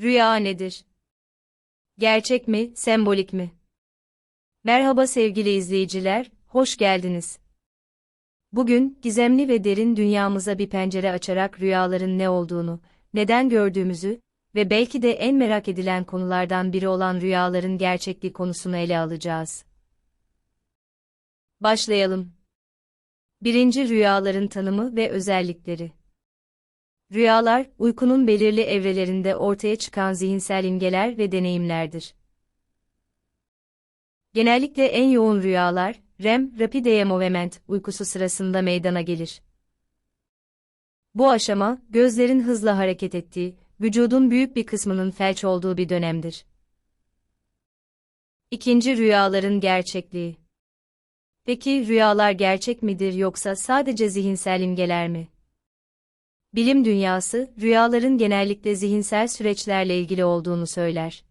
Rüya nedir? Gerçek mi, sembolik mi? Merhaba sevgili izleyiciler, hoş geldiniz. Bugün, gizemli ve derin dünyamıza bir pencere açarak rüyaların ne olduğunu, neden gördüğümüzü ve belki de en merak edilen konulardan biri olan rüyaların gerçekliği konusunu ele alacağız. Başlayalım. Birinci rüyaların tanımı ve özellikleri. Rüyalar, uykunun belirli evrelerinde ortaya çıkan zihinsel imgeler ve deneyimlerdir. Genellikle en yoğun rüyalar, REM, Rapid Eye Movement, uykusu sırasında meydana gelir. Bu aşama, gözlerin hızla hareket ettiği, vücudun büyük bir kısmının felç olduğu bir dönemdir. İkinci rüyaların gerçekliği. Peki rüyalar gerçek midir yoksa sadece zihinsel imgeler mi? Bilim dünyası, rüyaların genellikle zihinsel süreçlerle ilgili olduğunu söyler.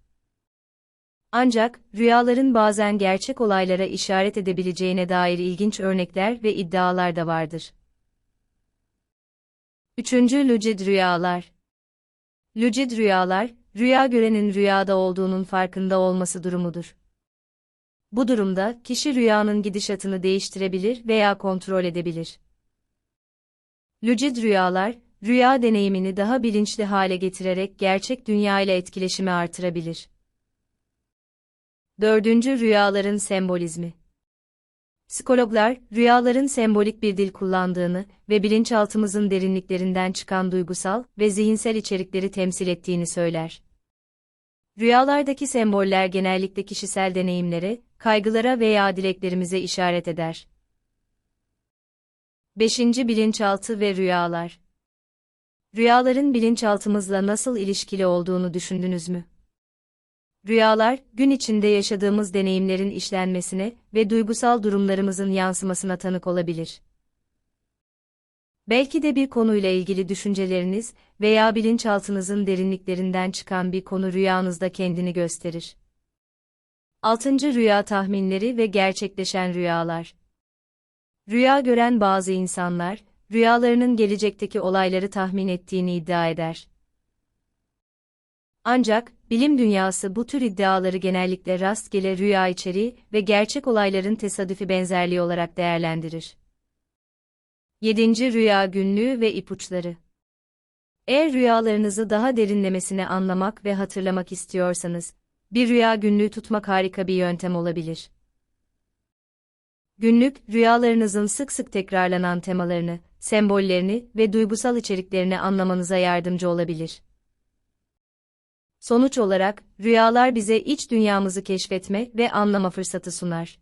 Ancak, rüyaların bazen gerçek olaylara işaret edebileceğine dair ilginç örnekler ve iddialar da vardır. Üçüncü Lucid Rüyalar Lucid rüyalar, rüya görenin rüyada olduğunun farkında olması durumudur. Bu durumda, kişi rüyanın gidişatını değiştirebilir veya kontrol edebilir. Lucid rüyalar, rüya deneyimini daha bilinçli hale getirerek gerçek dünya ile etkileşimi artırabilir. Dördüncü rüyaların sembolizmi. Psikologlar, rüyaların sembolik bir dil kullandığını ve bilinçaltımızın derinliklerinden çıkan duygusal ve zihinsel içerikleri temsil ettiğini söyler. Rüyalardaki semboller genellikle kişisel deneyimlere, kaygılara veya dileklerimize işaret eder. 5. Bilinçaltı ve rüyalar. Rüyaların bilinçaltımızla nasıl ilişkili olduğunu düşündünüz mü? Rüyalar, gün içinde yaşadığımız deneyimlerin işlenmesine ve duygusal durumlarımızın yansımasına tanık olabilir. Belki de bir konuyla ilgili düşünceleriniz veya bilinçaltınızın derinliklerinden çıkan bir konu rüyanızda kendini gösterir. 6. Rüya tahminleri ve gerçekleşen rüyalar. Rüya gören bazı insanlar, rüyalarının gelecekteki olayları tahmin ettiğini iddia eder. Ancak, bilim dünyası bu tür iddiaları genellikle rastgele rüya içeriği ve gerçek olayların tesadüfi benzerliği olarak değerlendirir. 7. Rüya günlüğü ve ipuçları Eğer rüyalarınızı daha derinlemesine anlamak ve hatırlamak istiyorsanız, bir rüya günlüğü tutmak harika bir yöntem olabilir. Günlük, rüyalarınızın sık sık tekrarlanan temalarını, sembollerini ve duygusal içeriklerini anlamanıza yardımcı olabilir. Sonuç olarak, rüyalar bize iç dünyamızı keşfetme ve anlama fırsatı sunar.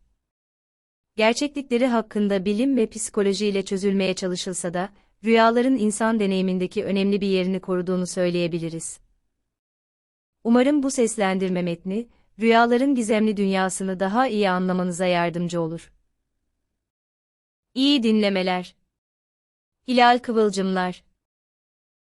Gerçeklikleri hakkında bilim ve psikoloji ile çözülmeye çalışılsa da, rüyaların insan deneyimindeki önemli bir yerini koruduğunu söyleyebiliriz. Umarım bu seslendirme metni, rüyaların gizemli dünyasını daha iyi anlamanıza yardımcı olur. İyi dinlemeler. Hilal Kıvılcımlar